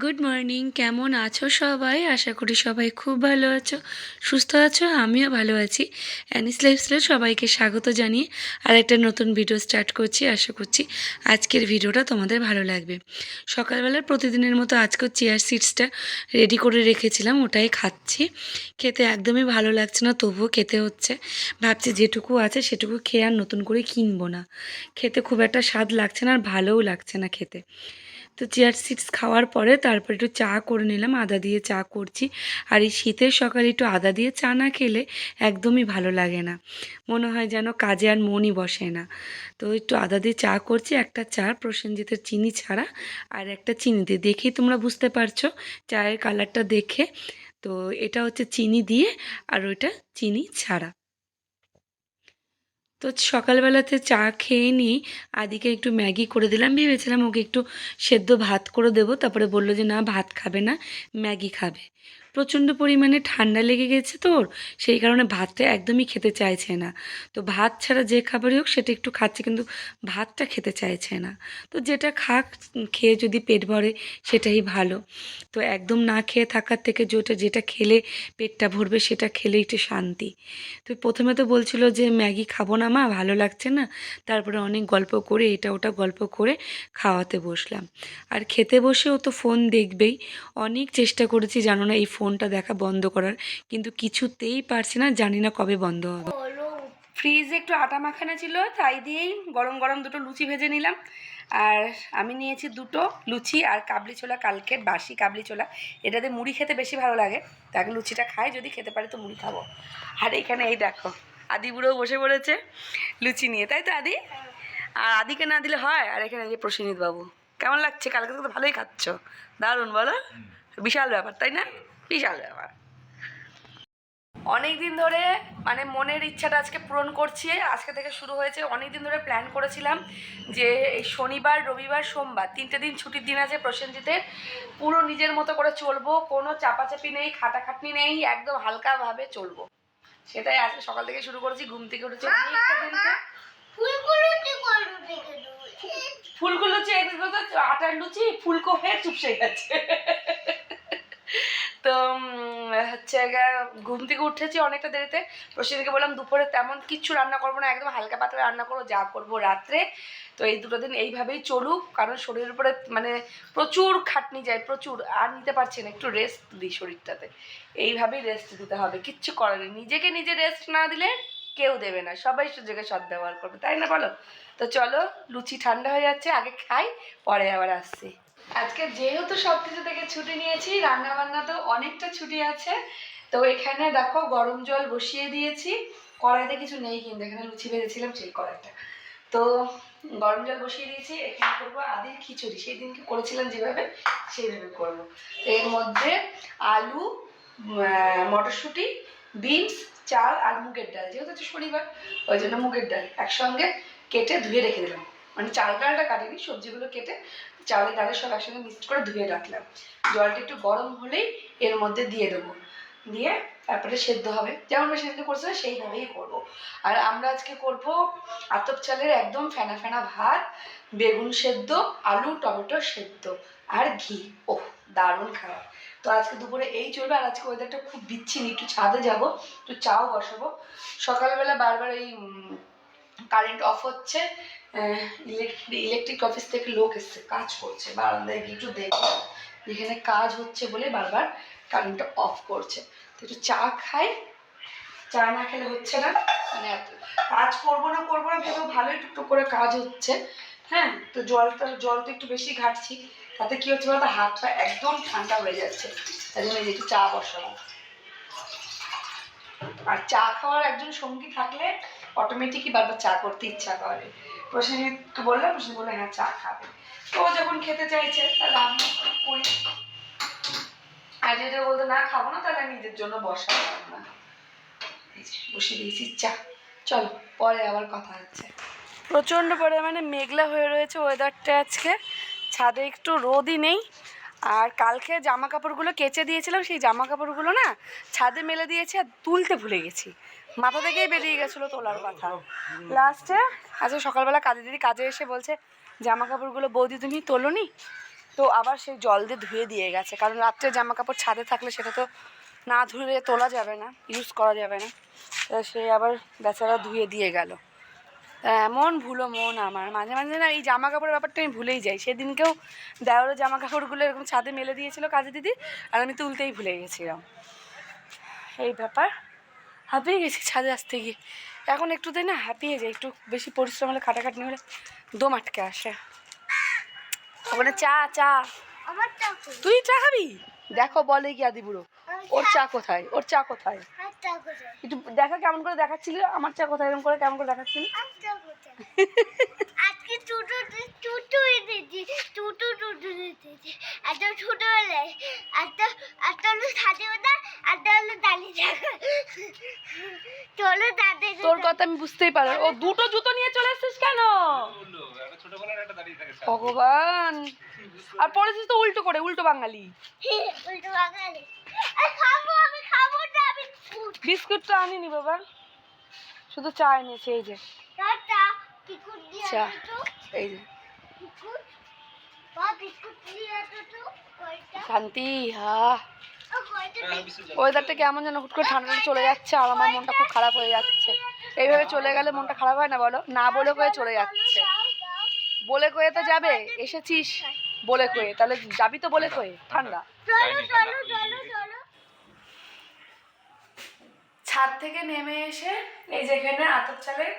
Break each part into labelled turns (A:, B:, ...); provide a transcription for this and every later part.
A: Good morning কেমন আছো সবাই? আশা করি সবাই খুব ভালো আছো। সুস্থ আছো? আমিও ভালো আছি। অ্যানিস লাইফস্টাইল সবাইকে স্বাগত জানিয়ে আর একটা নতুন ভিডিও স্টার্ট করছি, আশা করছি আজকের ভিডিওটা তোমাদের ভালো লাগবে। সকালবেলার প্রতিদিনের মতো আজকেও চেয়ার সিটসটা রেডি করে রেখেছিলাম, ওটাই খাচ্ছি। খেতে একদমই ভালো লাগছে না, তবুও খেতে হচ্ছে। ভাবছি যেটুকু আছে সেটুকু খেয়ে আর নতুন করে কিনবো না। খেতে খুব একটা স্বাদ লাগছে না আর ভালোও লাগছে না খেতে। তো চেয়ার সিটস খাওয়ার পরে তারপর একটু চা করে নিলাম, আদা দিয়ে চা করছি। আর এই শীতের সকালে একটু আদা দিয়ে চা না খেলে একদমই ভালো লাগে না। মনে হয় যেন কাজে আর মনই বসে না। তো একটু আদা দিয়ে চা করছি, একটা চা, প্রসেনজিতের চিনি ছাড়া আর একটা চিনি দিয়ে। দেখেই তোমরা বুঝতে পারছ চায়ের কালারটা দেখে। তো এটা হচ্ছে চিনি দিয়ে আর ওইটা চিনি ছাড়া। তো সকালবেলাতে চা খেয়ে নিয়ে আদিকে একটু ম্যাগি করে দিলাম। ভেবেছিলাম ওকে একটু সেদ্ধ ভাত করে দেবো। তারপরে বলল যে, না, ভাত খাবে না, ম্যাগি খাবে। প্রচণ্ড পরিমাণে ঠান্ডা লেগে গেছে তোর, সেই কারণে ভাতটা একদমই খেতে চাইছে না। তো ভাত ছাড়া যে খাবারই হোক সেটা একটু খাচ্ছে কিন্তু ভাতটা খেতে চাইছে না। তো যেটা খাক, খেয়ে যদি পেট ভরে সেটাই ভালো। তো একদম না খেয়ে থাকার থেকে যেটা যেটা খেলে পেটটা ভরবে সেটা খেলে একটু শান্তি। তো প্রথমে তো বলছিল যে, ম্যাগি খাব না মা, ভালো লাগছে না। তারপরে অনেক গল্প করে এটা ওটা গল্প করে খাওয়াতে বসলাম। আর খেতে বসেও তো ফোন দেখবেই। অনেক চেষ্টা করেছি জানো না এই ফোনটা দেখা বন্ধ করার কিন্তু কিছুতেই পারছি না জানি না কবে বন্ধ হবে। ফ্রিজে একটু আটা মাখানা ছিল তাই দিয়েই গরম গরম দুটো লুচি ভেজে নিলাম। আর আমি নিয়েছি দুটো লুচি আর কাবলি ছোলা কালকের বাসি কাবলি ছোলা। এটাতে মুড়ি খেতে বেশি ভালো লাগে তাকে লুচিটা খাই যদি খেতে পারি তো মুড়ি খাব। আর এখানে এই দেখো আদি বুড়ো বসে পড়েছে লুচি নিয়ে তাই তো আদি? আর আদিকে না দিলে হয়? আর এখানে এই যে প্রসেনজিৎ বাবু কেমন লাগছে? কালকে তো ভালোই খাচ্ছ। দারুণ বলো। বিশাল ব্যাপার তাই না? বিশাল ব্যাপার। অনেক দিন ধরে মানে মনের ইচ্ছাটা আজকে পূরণ করছি আজকে থেকে শুরু হয়েছে। অনেক দিন ধরে প্ল্যান করেছিলাম যে এই শনিবার রবিবার সোমবার তিনটে দিন ছুটির দিন আছে প্রসেনজিতের। পুরো নিজের মতো করে চলবো কোনো চাপাচাপি নেই খাটাখাটনি নেই একদম হালকাভাবে চলবো। সেটাই আজকে সকাল থেকে শুরু করেছি ঘুম থেকে উঠেছি অনেকটা দিনকে। ফুলকো লুচি একদিকে তো আটার লুচি ফুলকো হয়ে চুপসে গেছে। তো হচ্ছে ঘুম থেকে উঠেছি অনেকটা দেরিতে। প্রসেনকে বললাম, দুপুরে তেমন কিচ্ছু রান্না করব না, একদম হালকা পাতলা রান্না করব, যা করব রাত্রে। তো এই দুটো দিন এইভাবেই চলুক, কারণ শরীরের উপরে মানে প্রচুর খাটনি যায়, প্রচুর, আর নিতে পারছি না, একটু রেস্ট দিই শরীরটাতে। এইভাবেই রেস্ট দিতে হবে, কিচ্ছু করার নিজেকে নিজে রেস্ট না দিলে কেউ দেবে না, সবাই সুযোগে সদ্ব্যবহার করবে, তাই না বলো? তো চলো, লুচি ঠান্ডা হয়ে যাচ্ছে, আগে খাই, পরে আবার আসছি। আজকে যেহেতু সব কিছু থেকে ছুটি নিয়েছি রান্না বান্না তো অনেকটা ছুটি আছে, তো এখানে দেখো গরম জল বসিয়ে দিয়েছি। কড়াইতে কিছু নেই কিন্তু, এখানে লুচি ভেজেছিলাম সেই কড়াইটা। তো গরম জল বসিয়ে দিয়েছি, এখানে করব আদির খিচুড়ি। সেই দিনকে করেছিলাম যেভাবে, সেইভাবে করব। এর মধ্যে আলু মটরশুঁটি, বিনস, চাল আর মুগের ডাল। যেহেতু শনিবার, ওই জন্য মুগের ডাল একসঙ্গে কেটে ধুয়ে রেখে দিলাম। মানে চাল ডালটা কাটিনি, সবজিগুলো কেটে চালের ডালের সব একসঙ্গে মিক্সড করে ধুয়ে রাখলাম। জলটা একটু গরম হলেই এর মধ্যে দিয়ে দেবো। দিয়ে তারপরে সেদ্ধ হবে। যেমন আমরা সেদ্ধ করছে সেইভাবেই করব। আর আমরা আজকে করব আতপ চালের একদম ফেনা ফেনা ভাত, বেগুন সেদ্ধ, আলু, টমেটো সেদ্ধ আর ঘি। ওহ, দারুণ খাবার। তো আজকে দুপুরে এই চলবে আর আজকে ওয়েদারটা খুব বিচ্ছিরি। একটু ছাদে যাব, একটু চাও বসাবো। সকালবেলা বারবার এই কারেন্ট অফ হচ্ছে ইলেকট্রিক অফিস থেকে লোক এসছে, কাজ করছে, বারান্দায় গিয়ে একটু দেখো যেখানে কাজ হচ্ছে বলে বারবার কারেন্টটা অফ করছে। তো একটু চা খাই, চা না খেলে হচ্ছে না। মানে এত, কাজ করব না করব না ভেবেও ভালোই টুকটুক করে কাজ হচ্ছে। হ্যাঁ তো জলটা জল তো একটু বেশি ঘাটছি, তাতে কি হচ্ছে বলতো, হাত পা একদম ঠান্ডা হয়ে যাচ্ছে। তাই জন্য একটু চা বসালাম। আর চা খাওয়ার একজন সঙ্গী থাকলে অটোমেটিকই বারবার চা করতে ইচ্ছা করে। প্রসেনজিৎকে বললাম প্রসেনজিৎ বলল হ্যাঁ চা খাবে। তো ও যখন খেতে চাইছে তাহলে আমি করি। আর যেটা বলতো, না, খাব না, তাহলে নিজের জন্য বসালাম না বসে দিয়েছি চা। চলো, পরে আবার কথা হচ্ছে। প্রচণ্ড পরিমাণে মেঘলা হয়ে রয়েছে ওয়েদারটা আজকে। ছাদে একটু রোদই নেই। আর কালকে জামা কাপড়গুলো কেচে দিয়েছিলাম, সেই জামা কাপড়গুলো না ছাদে মেলে দিয়েছি আর তুলতে ভুলে গেছি। মাথা থেকেই বেরিয়ে গেছিল তোলার কথা। লাস্টে আজকে সকালবেলা কাজে দিদি কাজে এসে বলছে জামা কাপড়গুলো বৌদি তুমি তোলোনি? তো আবার সেই জল দিয়ে ধুয়ে দিয়ে গেছে। কারণ রাত্রে জামা কাপড় ছাদে থাকলে সেটা তো না ধুলে তোলা যাবে না ইউজ করা যাবে না। তো সে আবার বেচারা ধুয়ে দিয়ে গেল। এমন ভুলো মন আমার। মাঝে মাঝে না এই জামা কাপড়ের ব্যাপারটা আমি ভুলেই যাই। সেদিনকেও দেওয়ারও জামা কাপড়গুলো এরকম ছাদে মেলে দিয়েছিল কাজে দিদি, আর আমি তুলতেই ভুলে গেছিলাম। এই ব্যাপার। হাঁপিয়ে গেছি ছাদে আসতে গিয়ে। এখন একটু তাই না হাঁপিয়ে যায় একটু বেশি পরিশ্রম হলে খাটাখাটনি হলে দম আটকে আসে। ওখানে চা চা। তুই চা খাবি? দেখো বলে কি আদি বুড়ো। ওর চা কোথায়? ওর চা কোথায়? একটু দেখা কেমন করে দেখাচ্ছিলি? আমার চা কোথায়? এরকম করে কেমন করে দেখাচ্ছিলি?
B: টুটু টুটু দিদি টুটু টুটু দিদি একটা ছোট হলে একটা একটা হলো সাদে ওটা একটা হলো দালি চলো তাদের
A: তোর কথা আমি বুঝতেই পারলাম। ও দুটো জুতো নিয়ে চলে এসেছিস কেন? ভগবান। আর পড়েছিস তো উল্টো করে উল্টো বাঙালি।
B: উল্টো বাঙালি। খাব আমি খাব না আমি
A: বিস্কুটটা আনিনি বাবা। শুধু চা এনেছে এই যে।
B: বিস্কুট
A: চা এই
B: কয়টা?
A: শান্তি হা। ওয়েদারটা কেমন যেন হুট করে ঠান্ডাটা চলে যাচ্ছে আর আমার মনটা খুব খারাপ হয়ে যাচ্ছে। এইভাবে চলে গেলে মনটা খারাপ হয় না বলো? না বলে কয়ে চলে যাচ্ছে। বলে কয়ে তো যাবে এসেছিস বলে কয়ে তাহলে যাবি তো বলে কয়ে ঠান্ডা।
B: চলো চলো চলো চলো।
A: ছাদ থেকে নেমে এসে এই যে এখানে আতপ চালের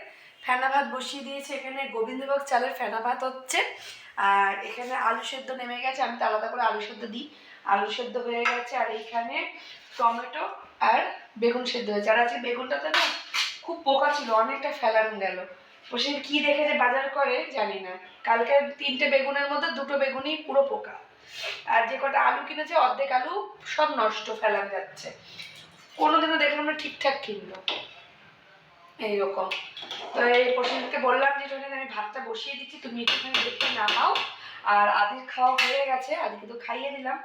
A: ফেনা ভাত বসিয়ে দিয়েছে, এখানে গোবিন্দভোগ চালের ফেনা ভাত হচ্ছে। আর এখানে আলু সেদ্ধ নেমে গেছে, আমি তো আলাদা করে আলু সেদ্ধ দিই। আলু সেদ্ধ হয়ে গেছে, আর এইখানে টমেটো আর বেগুন সেদ্ধ হয়েছে। আর আজকে বেগুনটাতে না খুব পোকা ছিল, অনেকটা ফেলানো গেল। ও সে কী দেখে যে বাজার করে, জানি না। কালকে তিনটে বেগুনের মধ্যে দুটো বেগুনই পুরো পোকা। আর যে কটা আলু কিনেছে, অর্ধেক আলু সব নষ্ট, ফেলান যাচ্ছে। কোনোদিনও দেখলাম না ঠিকঠাক কিনলো। এইরকম। তো এই প্রসেনকে বললাম যে একটুখানি আমি ভাতটা বসিয়ে দিচ্ছি, তুমি একটুখানি দেখে নামাও আর আদির খাওয়া হয়ে গেছে, আদিকে তো খাইয়ে দিলাম।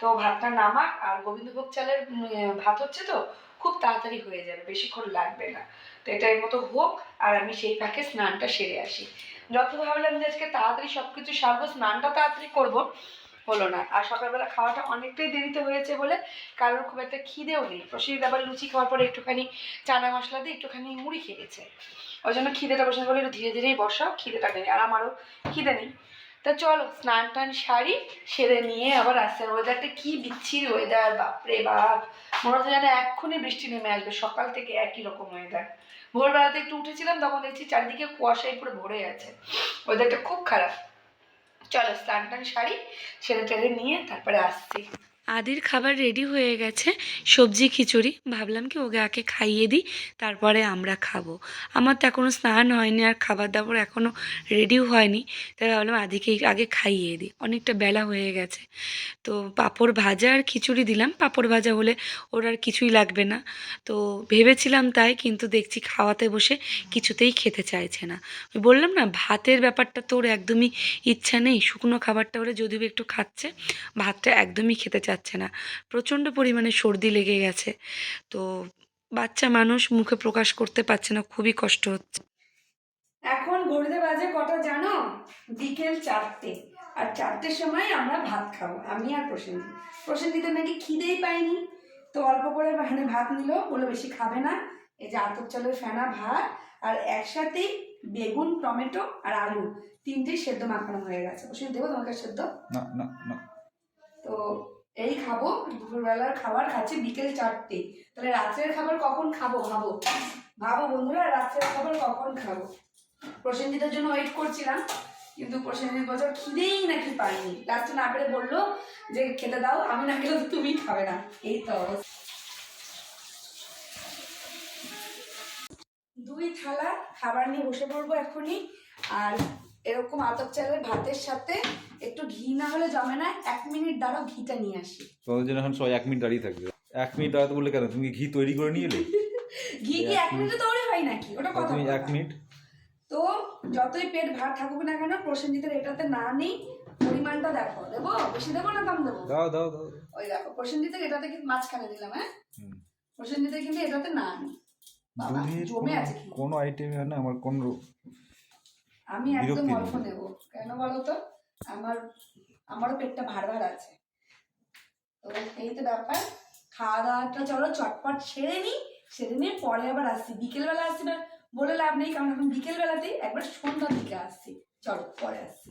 A: তো ভাতটা নামাক, আর গোবিন্দভোগ চালের ভাত হচ্ছে তো, খুব তাড়াতাড়ি হয়ে যাবে, বেশিক্ষণ লাগবে না। তো এটার মতো হোক, আর আমি সেই ফাঁকে স্নানটা সেরে আসি। যত ভাবলাম যে আজকে তাড়াতাড়ি সব কিছু সারবো, স্নানটা তাড়াতাড়ি করব হলো না। আর সকালবেলা খাওয়াটা অনেকটাই দেরিতে হয়েছে বলে কারোর খুব একটা খিদেও নেই প্রসিদ আবার লুচি খাওয়ার পরে একটুখানি চানা মশলা দিয়ে একটুখানি মুড়ি খেয়েছে ওই জন্য খিদেটা বসে বলে একটু ধীরে ধীরেই বসাও, খিদেটা নেই। আর আমারও খিদে নেই। তা চলো, স্নান টান সারি, সেরে নিয়ে আবার আসছে ওয়েদারটা কি বিচ্ছিরি ওয়েদার বাপরে বাপ। মনে হচ্ছে যেন এক্ষুনি বৃষ্টি নেমে আসবে, সকাল থেকে একই রকম ওয়েদার ভোরবেলাতে একটু উঠেছিলাম, তখন দেখছি চারিদিকে কুয়াশায় পুরো ভরে আছে। ওয়েদারটা খুব খারাপ। চলো স্নান টান সারি সেরে টেরে নিয়ে তারপরে আসছি।
C: আদির খাবার রেডি হয়ে গেছে। সবজি, খিচুড়ি। ভাবলাম কি ওকে আগে খাইয়ে দিই, তারপরে আমরা খাব। আমার তো এখনও স্নান হয়নি আর খাবার দাবার এখনও রেডিও হয়নি। তাই ভাবলাম আদিকে আগে খাইয়ে দিই। অনেকটা বেলা হয়ে গেছে। তো পাঁপড় ভাজা আর খিচুড়ি দিলাম। পাঁপড় ভাজা হলে ওর আর কিছুই লাগবে না। তো ভেবেছিলাম তাই, কিন্তু দেখছি খাওয়াতে বসে কিছুতেই খেতে চাইছে না। বললাম, না, ভাতের ব্যাপারটা তোর একদমই ইচ্ছা নেই। শুকনো খাবারটা হলে যদিও একটু খাচ্ছে, ভাতটা একদমই খেতে চাচ্ছে না। প্রচণ্ড পরিমাণে সর্দি লেগে গেছে। তো বাচ্চা মানুষ মুখে প্রকাশ করতে পারছে না খুবই কষ্ট হচ্ছে।
A: এখন ঘড়িতে বাজে কটা জানো? বিকেল চারটে। আর চারটের সময় আমরা ভাত খাব। আমি আর প্রসেনজি প্রসেনজিতে নাকি খিদেই পাইনি। তো অল্প করে মানে ভাত নিল বলে বেশি খাবে না। এই যে আতপ চালের ফেনা ভাত আর একসাথেই বেগুন টমেটো আর আলু। তিনটেই সেদ্ধ মাখানো হয়ে গেছে। প্রসেন দেবো তোমাকে সেদ্ধ?
D: না না না।
A: তো এই খাব, দুপুরবেলার খাবার খাচ্ছি বিকেল চারটে। তাহলে রাত্রের খাবার কখন খাব? ভাবো। ভাবো বন্ধুরা, রাত্রের খাবার কখন খাব? প্রসেনজিতের জন্য ওয়েট করছিলাম, কিন্তু প্রসেনজিৎ বছর খিদেই নাকি পাইনি। লাস্টে না পেরে বলল যে, খেতে দাও, আমি না খেলে তুমি খাবে না। এই তো দুই থালা খাবার নিয়ে বসে পড়ব এখনই, আর এরকম আতপ চালের ভাতের সাথে একটু ঘি না হলে জমে না এক মিনিট দাঁড়াও ঘিটা নিয়ে আসি।
D: তোমাদের জন্য এখন সবাই এক মিনিট দাঁড়িয়ে থাকবে। এক মিনিট দাঁড়াতে বললে কেন? তুমি ঘি তৈরি করে নিয়ে এলে?
A: ঘি কি এক মিনিটে তৈরি হয় নাকি? ওটা কথা
D: তুমি। এক মিনিট।
A: তো যতই পেট ভাত থাকুক না কেন প্রসেনজিতের এটাতে না নেই পরিমাণটা দেখো। দেবো? বেশি দেবো না কম দেবো?
D: দাও দাও দাও।
A: ওই দেখো প্রসেনজিতের এটাতে কিন্তু মাঝখানে দিলাম হ্যাঁ। প্রসেনজিতের কিন্তু এটাতে না নেই। জমে আছে
D: কোনো আইটেমে না আমার কোন
A: আমি একদম অল্প নেব। কেন বলো তো আমার আমারও পেটটা ভার ভার আছে। তো এই তো ব্যাপার। খাওয়া দাওয়াটা চলো চটপট সেরে নিই। সেরে নিয়ে পরে আবার আসছি। বিকেলবেলা আসছি না বলে লাভ নেই কারণ এখন বিকেলবেলাতেই একবার সন্ধ্যার দিকে আসছি। চলো পরে আসছি।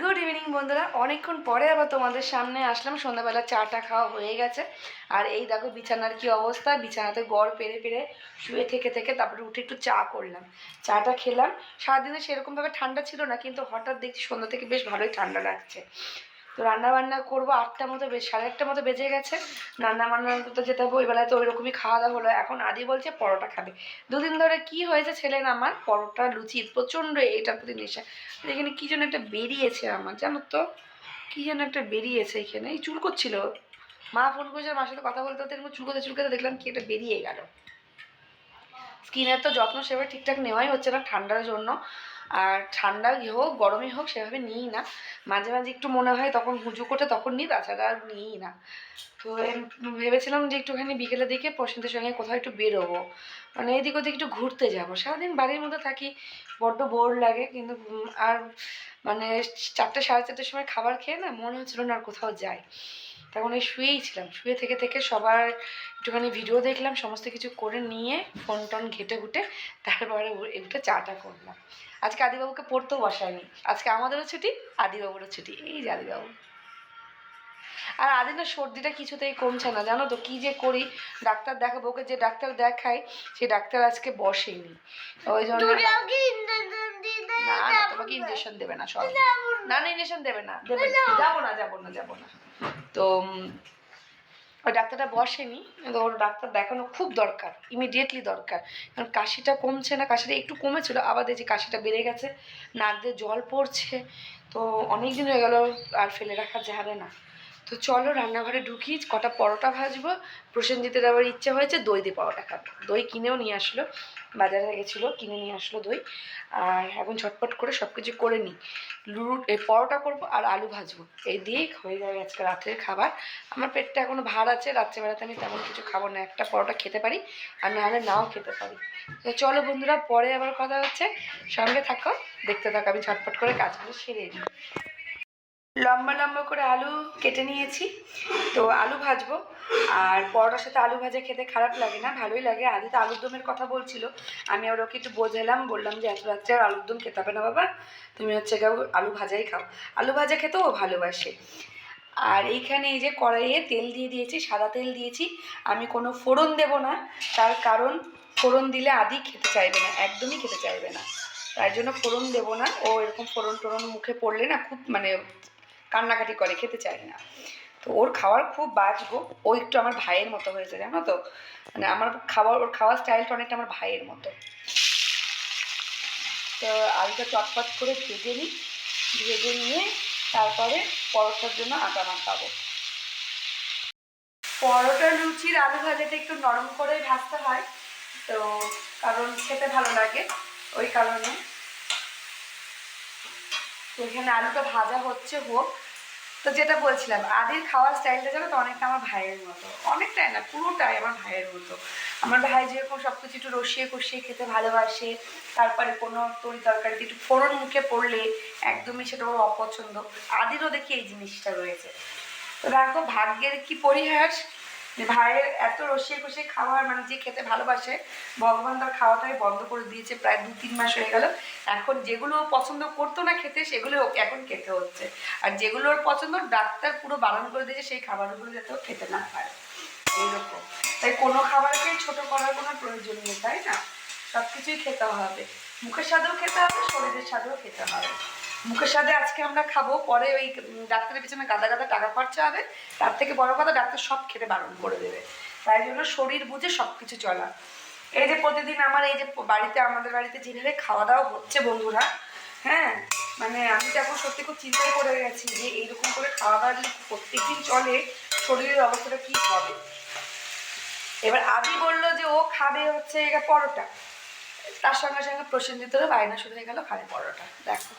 A: গুড ইভিনিং বন্ধুরা। অনেকক্ষণ পরে আবার তোমাদের সামনে আসলাম। সন্ধ্যাবেলা চাটা খাওয়া হয়ে গেছে। আর এই দেখো বিছানার কি অবস্থা। বিছানাতে গড় পেরে পেরে শুয়ে থেকে থেকে তারপরে উঠে একটু চা করলাম। চাটা খেলাম। সারাদিনে সেরকমভাবে ঠান্ডা ছিল না, কিন্তু হঠাৎ দেখছি সন্ধ্যা থেকে বেশ ভালোই ঠান্ডা লাগছে। তো রান্না বান্না করব আটটা মতো সাড়ে আটটা মতো বেজে গেছে। রান্না বান্না তো যেতে হবে ওই বেলায় তো ওইরকমই খাওয়া দাওয়া হলো। এখন আদি বলছে পরোটা খাবে। দুদিন ধরে কি হয়েছে ছেলে না আমার? পরোটা, লুচি, প্রচণ্ড এটার প্রতি নেশা। এখানে কি যেন একটা বেরিয়েছে আমার, জানো তো? কি যেন একটা বেরিয়েছে এখানে। এই চুল করছিল। মা ফোন করেছে মার সাথে কথা বলতে এরকম চুলকোতে চুলকোতে দেখলাম কি একটা বেরিয়ে গেল। স্কিনের তো যত্ন সেভাবে ঠিকঠাক নেওয়াই হচ্ছে না ঠান্ডার জন্য। আর ঠান্ডা হোক, গরমই হোক, সেভাবে নিই না। মাঝে মাঝে একটু মনে হয় তখন হুজু কোটে তখন নিই, তাছাড়া আর নিই না। তো ভেবেছিলাম যে একটুখানি বিকেলের দিকে প্রশান্তের সঙ্গে কোথাও একটু বেরোবো। মানে এদিক ওদিক একটু ঘুরতে যাব। সারাদিন বাড়ির মধ্যে থাকি, বড্ড বোর লাগে, কিন্তু আর মানে চারটে, সাড়ে চারটের সময় খাবার খেয়ে না মনে হচ্ছিল না আর কোথাও যাই। তখন এই শুয়েই ছিলাম। শুয়ে থেকে থেকে সবার একটুখানি ভিডিও দেখলাম, সমস্ত কিছু করে নিয়ে ফোন টোন ঘেটে ঘুটে তারপরে উঠে চাটা করলাম। আজকে আদিবাবুকে পড়তেও বসায়নি। আজকে আমাদেরও ছুটি আদিবাবুরও ছুটি। এই যে আদিবাবু। আর আদি না সর্দিটা কিছুতেই কমছে না জানো তো কি যে করি? ডাক্তার দেখাবো ওকে যে ডাক্তার দেখাই সেই ডাক্তার আজকে বসেনি। ওই জন্য না না তোমাকে ইঞ্জেকশন দেবে না সব। না। না ইঞ্জেকশন দেবে না দেবে না। যাব না। যাব না যাব না তো ওই ডাক্তারটা বসেনি ওর ডাক্তার দেখানো খুব দরকার ইমিডিয়েটলি দরকার। কারণ কাশিটা কমছে না, কাশিটা একটু কমেছিল, আবার দেখছি কাশিটা বেড়ে গেছে, নাক দিয়ে জল পড়ছে, তো অনেক দিন হয়ে গেল আর ফেলে রাখা যাবে না। তো চলো রান্নাঘরে ঢুকি, কটা পরোটা ভাজবো। প্রসেনজিতের আবার ইচ্ছা হয়েছে দই দিয়ে পরোটা খাব। দই কিনেও নিয়ে আসলো, বাজারে গেছিল, কিনে নিয়ে আসলো দই। আর এখন ঝটপট করে সব কিছু করে নিই। এই পরোটা করব আর আলু ভাজবো। এই দিয়েই হয়ে যাবে আজকে রাত্রের খাবার। আমার পেটটা এখনও ভার আছে, রাত্রেবেলাতে আমি তেমন কিছু খাব না। একটা পরোটা খেতে পারি, আর নাহলে নাও খেতে পারি। তো চলো বন্ধুরা, পরে আবার কথা হচ্ছে। সঙ্গে থাকো, দেখতে থাকো, আমি ঝটপট করে কাজগুলো সেরে নিই। লম্বা লম্বা করে আলু কেটে নিয়েছি। তো আলু ভাজবো। আর পরোটার সাথে আলু ভাজা খেতে খারাপ লাগে না, ভালোই লাগে। আদি তো আলুর দমের কথা বলছিল। আমি আর ওকে একটু বোঝালাম, বললাম যে এত রাত্রে আর আলুর দম খেতে হবে না বাবা। তুমি হচ্ছে আলু ভাজাই খাও। আলু ভাজা খেতেও ভালোবাসে। আর এইখানে এই যে কড়াইয়ে তেল দিয়ে দিয়েছি, সাদা তেল দিয়েছি। আমি কোনো ফোড়ন দেব না, তার কারণ ফোড়ন দিলে আদি খেতে চাইবে না, একদমই খেতে চাইবে না। তার জন্য ফোড়ন দেব না। ও এরকম ফোড়ন টোড়ন মুখে পড়লে না খুব মানে কান্নাকাটি করে, খেতে চায় না। তো ওর খাওয়ার খুব বাজবো। ও একটু আমার ভাইয়ের মতো হয়েছে, জানো তো? মানে আমার খাওয়ার, ওর খাওয়ার স্টাইলটা অনেকটা আমার ভাইয়ের মতো। তো আলুটা চটপট করে ভেজে নিই। ভেজে নিয়ে তারপরে পরোটার জন্য আটা মাখাবো। পরোটা লুচির আলু ভাজাটা একটু নরম করে ভাজতে হয়। তো কারণ খেতে ভালো লাগে। ওই কারণে তো এখানে আলুটা ভাজা হচ্ছে হোক। তো যেটা বলছিলাম, আদির খাওয়ার স্টাইলটা জানো তো অনেকটা আমার ভাইয়ের মতো। অনেকটাই না, পুরোটাই আমার ভাইয়ের মতো। আমার ভাই যেরকম সব কিছু একটু রসিয়ে কষিয়ে খেতে ভালোবাসে, তারপরে কোনো তরি তরকারিতে একটু ফোড়ন মুখে পড়লে একদমই সেটা অপছন্দ। আদিরও দেখি এই জিনিসটা রয়েছে। তো দেখো, ভাগ্যের কি পরিহাস। যে ভাইয়ের এত রসিয়ে কষিয়ে খাওয়ার মানে যে খেতে ভালোবাসে, ভগবান তার খাওয়াটাই বন্ধ করে দিয়েছে, প্রায় দু তিন মাস হয়ে গেল। এখন যেগুলো পছন্দ করতো না খেতে সেগুলো ওকে এখন খেতে হচ্ছে। আর যেগুলো ওর পছন্দ, ডাক্তার পুরো বারণ করে দিয়েছে, সেই খাবারগুলো যাতে ও খেতে না পারে। এইরকম। তাই কোনো খাবারকে ছোট করার কোনো প্রয়োজন নেই, তাই না? সব কিছুই খেতে হবে। মুখের স্বাদেও খেতে হবে, শরীরের স্বাদেও খেতে হবে। মুখের সাথে আজকে আমরা খাব। পরে ওই ডাক্তারের পিছনে গাদা গাদা টাকা খরচা হবে। তার থেকে বড় কথা ডাক্তার সব খেতে বারণ করে দেবে। তাই জন্য শরীর বুঝে সব কিছু চলা। এই যে প্রতিদিন আমার এই যে বাড়িতে, আমাদের বাড়িতে যেভাবে খাওয়া দাওয়া হচ্ছে বন্ধুরা হ্যাঁ? মানে আমি তো এখন সত্যি খুব চিন্তায় পড়ে গেছি যে এইরকম করে খাওয়া দাওয়া যদি প্রত্যেকদিন চলে, শরীরের অবস্থাটা কী হবে? এবার আদি বলল যে ও খাবে হচ্ছে পরোটা। তার সঙ্গে সঙ্গে প্রসেনজিতেরও বায়না হয়ে গেল, খাবে পরোটা। দেখো।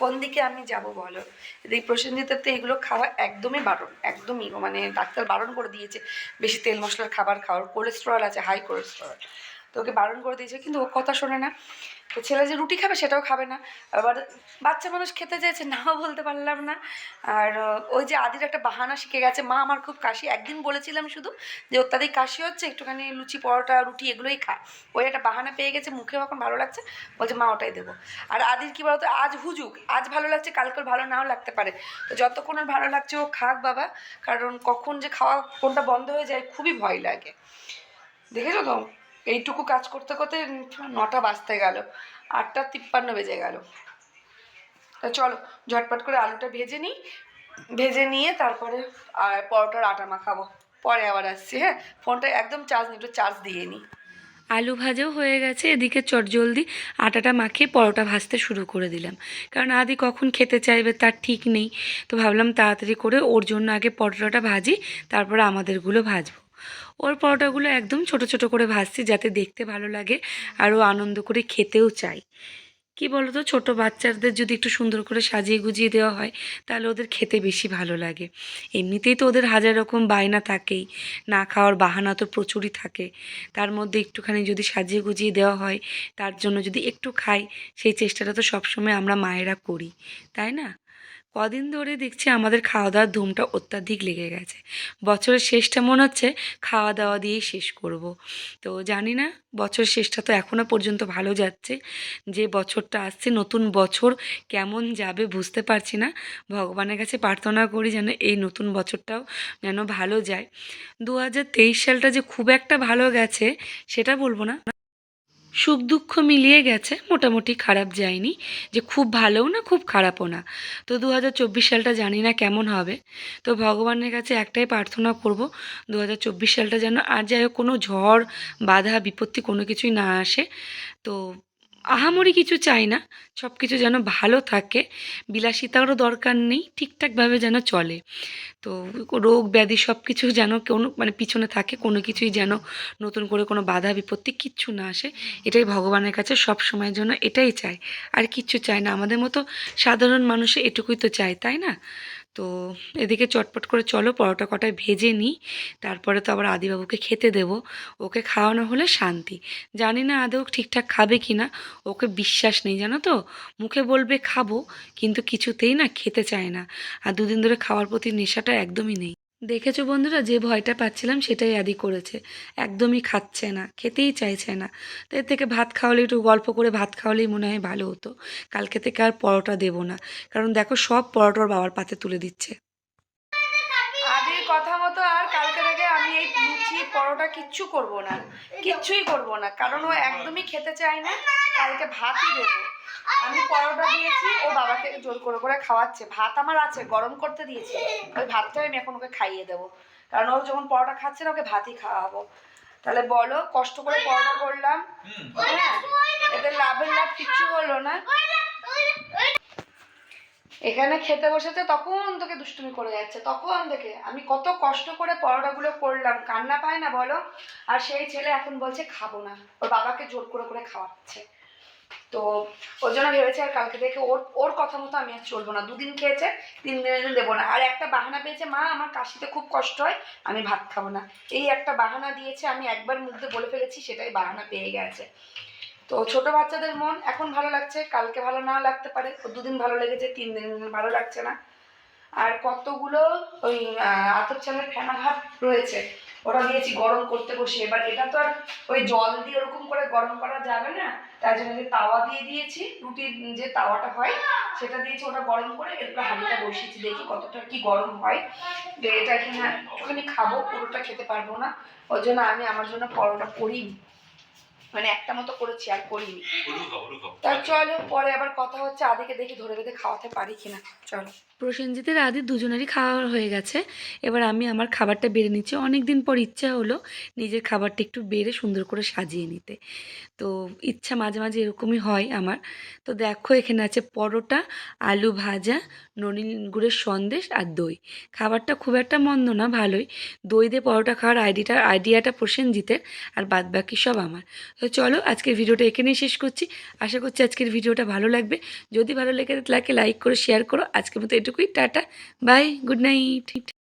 A: কোন দিকে আমি যাব বলো? এই প্রসেনজিতের তো এগুলো খাওয়া একদমই বারণ, একদমই। মানে ডাক্তার বারণ করে দিয়েছে, বেশি তেল মশলার খাবার খাওয়ার কোলেস্টেরল আছে হাই কোলেস্টেরল তো ওকে বারণ করে দিয়েছে, কিন্তু ও কথা শোনে না। তো ছেলে যে রুটি খাবে সেটাও খাবে না। আবার বাচ্চা মানুষ খেতে চাইছে, নাও বলতে পারলাম না। আর ওই যে আদির একটা বাহানা শিখে গেছে, মা, আমার খুব কাশি। একদিন বলেছিলাম শুধু যে অত্যাধিক কাশি হচ্ছে, একটুখানি লুচি, পরোটা, রুটি এগুলোই খা। ওই একটা বাহানা পেয়ে গেছে মুখে এখন ভালো লাগছে। বলছে, মা, ওটাই দেবো। আর আদির কী বলতো, আজ হুজুক, আজ ভালো লাগছে কালকে ভালো নাও লাগতে পারে। তো যতক্ষণ ওর ভালো লাগছে, ও খাক বাবা, কারণ কখন যে খাওয়া কোনটা বন্ধ হয়ে যায়, খুবই ভয় লাগে। দেখেছ তো? এইটুকু কাজ করতে করতে নটা বাজতে গেল, আটটা তিপ্পান্ন বেজে গেল। তা চলো, ঝটপট করে আলুটা ভেজে নিই। ভেজে নিয়ে তারপরে আর পরোটার আটা মাখাবো। পরে আবার আসছি হ্যাঁ? ফোনটা একদম চার্জ নিই, একটু চার্জ দিয়ে নিই।
C: আলু ভাজাও হয়ে গেছে, এদিকে চটজলদি আটাটা মাখিয়ে পরোটা ভাজতে শুরু করে দিলাম। কারণ আদি কখন খেতে চাইবে তার ঠিক নেই। তো ভাবলাম তাড়াতাড়ি করে ওর জন্য আগে পরোটাটা ভাজি, তারপরে আমাদেরগুলো ভাজবো। ওর পরোটাগুলো একদম ছোট ছোট করে ভাজছি যাতে দেখতে ভালো লাগে আর ও আনন্দ করে খেতেও চাই কি বলতো? ছোট বাচ্চাদের যদি একটু সুন্দর করে সাজিয়ে গুজিয়ে দেওয়া হয়, তাহলে ওদের খেতে বেশি ভালো লাগে। এমনিতেই তো ওদের হাজার রকম বায়না থাকেই। না খাওয়ার বাহানা তো প্রচুরই থাকে। তার মধ্যে একটুখানি যদি সাজিয়ে গুজিয়ে দেওয়া হয়, তার জন্য যদি একটু খাই, সেই চেষ্টাটা তো সবসময় আমরা মায়েরা করি। তাই না? কদিন ধরে দেখছি আমাদের খাওয়া দাওয়ার ধুমটা অত্যাধিক লেগে গেছে। বছরের শেষটা মনে হচ্ছে খাওয়া দাওয়া দিয়েই শেষ করব। তো জানি না, বছরের শেষটা তো এখনও পর্যন্ত ভালো যাচ্ছে। যে বছরটা আসছে, নতুন বছর কেমন যাবে বুঝতে পারছি না। ভগবানের কাছে প্রার্থনা করি যেন এই নতুন বছরটাও যেন ভালো যায়। দু হাজার তেইশ সালটা যে খুব একটা ভালো গেছে, সেটা বলব না। সুখ দুঃখ মিলিয়ে গেছে, মোটামুটি খারাপ যায়নি, যে খুব ভালোও না, খুব খারাপও না। তো দু হাজার চব্বিশ সালটা জানি না কেমন হবে। তো ভগবানের কাছে একটাই প্রার্থনা করব দু হাজার চব্বিশ সালটা যেন আর যাই হোক কোনো ঝড়, বাধা, বিপত্তি কোনো কিছুই না আসে। তো আহামরি কিছু চাই না সব কিছু যেন ভালো থাকে, বিলাসিতারও দরকার নেই, ঠিকঠাকভাবে যেন চলে। তো রোগ, ব্যাধি সব কিছু যেন কোনো মানে পিছনে থাকে, কোনো কিছুই যেন নতুন করে কোনো বাধা, বিপত্তি কিচ্ছু না আসে। এটাই ভগবানের কাছে সব সময়ের জন্য এটাই চাই। আর কিচ্ছু চায় না। আমাদের মতো সাধারণ মানুষে এটুকুই তো চায় তাই না? তো এদিকে চটপট করে চলো, পরোটা কটায় ভেজে নিই। তারপরে তো আবার আদিবাবুকে খেতে দেব। ওকে খাওয়ানো হলে শান্তি। জানি না আদৌ ঠিকঠাক খাবে কি না ওকে বিশ্বাস নেই, জানো তো? মুখে বলবে খাব, কিন্তু কিছুতেই না খেতে চায় না। আর দুদিন ধরে খাওয়ার প্রতি নেশাটা একদমই নেই। দেখেছ বন্ধুরা, যে ভয়টা পাচ্ছিলাম সেটাই আদি করেছে। একদমই খাচ্ছে না, খেতেই চাইছে না। তো এর থেকে ভাত খাওয়ালে, একটু গল্প করে ভাত খাওয়ালেই মনে হয় ভালো হতো। কালকে থেকে আর পরোটা দেবো না। কারণ দেখো, সব পরোটার বাবার পাতে তুলে দিচ্ছে।
A: আদির কথা মতো আর কালকে থেকে আমি এই লুচি, পরোটা কিচ্ছু করব না। কিচ্ছুই করব না। কারণ ও একদমই খেতে চায় না। কালকে ভাতই দেবো। আমি পরোটা দিয়েছি ও বাবাকে জোর করে করে খাওয়াচ্ছে। ভাত আমার আছে গরম করতে দিয়েছি। ওই ভাতটাই আমি এখন ওকে খাইয়ে দেবো। কারণ ও যখন পরোটা খাচ্ছে না ওকে ভাতই খাওয়াবো। তাহলে বলো কষ্ট করে পরোটা করলাম? হ্যাঁ এতে লাভের লাভ কিচ্ছু হলো না। এখানে খেতে বসেছে তখন তোকে দুষ্টুমি করে যাচ্ছে তখন দেখে। আমি কত কষ্ট করে পরোটাগুলো করলাম কান্না পায় না বলো? আর সেই ছেলে এখন বলছে খাব না। ওর বাবাকে জোর করে করে খাওয়াচ্ছে। তো ওর জন্য ভেবেছে আর কালকে থেকে ওর ওর কথা মতো আমি আর চলবো না। দুদিন খেয়েছে, তিন দিনের দিন দেবো না। আর একটা বাহানা পেয়েছে, মা, আমার কাশিতে খুব কষ্ট হয়, আমি ভাত খাব না। এই একটা বাহানা দিয়েছে, আমি একবার মুখে বলে ফেলেছি, সেটাই বাহানা পেয়ে গেছে। তো ছোট বাচ্চাদের মন এখন ভালো লাগছে, কালকে ভালো নাও লাগতে পারে। দুদিন ভালো লেগেছে, তিন দিন ভালো লাগছে না। আর কতগুলো ওই আতপ চালের ফেনা ভাব রয়েছে ওটা দিয়েছি গরম করতে বসে। এবার এটা তো আর ওই জল দিয়ে ওরকম করে গরম করা যাবে না। তার জন্য যে তাওয়া দিয়ে দিয়েছি, রুটির যে তাওয়াটা হয়, সেটা দিয়েছি, ওটা গরম করে এরপরে হাঁড়িটা বসিয়েছি, দেখি কতটা কি গরম হয়। এটা এখানে ওখানে খাব, পুরোটা খেতে পারব না। ওর জন্য আমি, আমার জন্য পরোটা করিনি। মানে একটা মতো করেছি আর করিনি। তা চলো পরে আবার কথা হচ্ছে আদিকে দেখি ধরে বেঁধে খাওয়াতে পারি কিনা। চলো।
C: প্রসেনজিতের আদি দুজনেরই খাওয়া হয়ে গেছে। এবার আমি আমার খাবারটা বেড়ে নিচ্ছি। অনেক দিন পর ইচ্ছা হলো নিজের খাবারটা একটু বেড়ে সুন্দর করে সাজিয়ে নিতে। তো ইচ্ছা মাঝে মাঝে এরকমই হয় আমার। তো দেখো এখানে আছে পরোটা আলু ভাজা ননিন গুড়ের সন্দেশ আর দই। খাবারটা খুব একটা মন্দ না ভালোই। দই দিয়ে পরোটা খাওয়ার আইডিটা আইডিয়াটা প্রসেনজিতের আর বাদ বাকি সব আমার। তো চলো আজকের ভিডিওটা এখানেই শেষ করছি। আশা করছি আজকের ভিডিওটা ভালো লাগবে। যদি ভালো লেগে থাকে লাইক করে শেয়ার করো। আজকের মতো এটুকুই। টাটা। Bye good night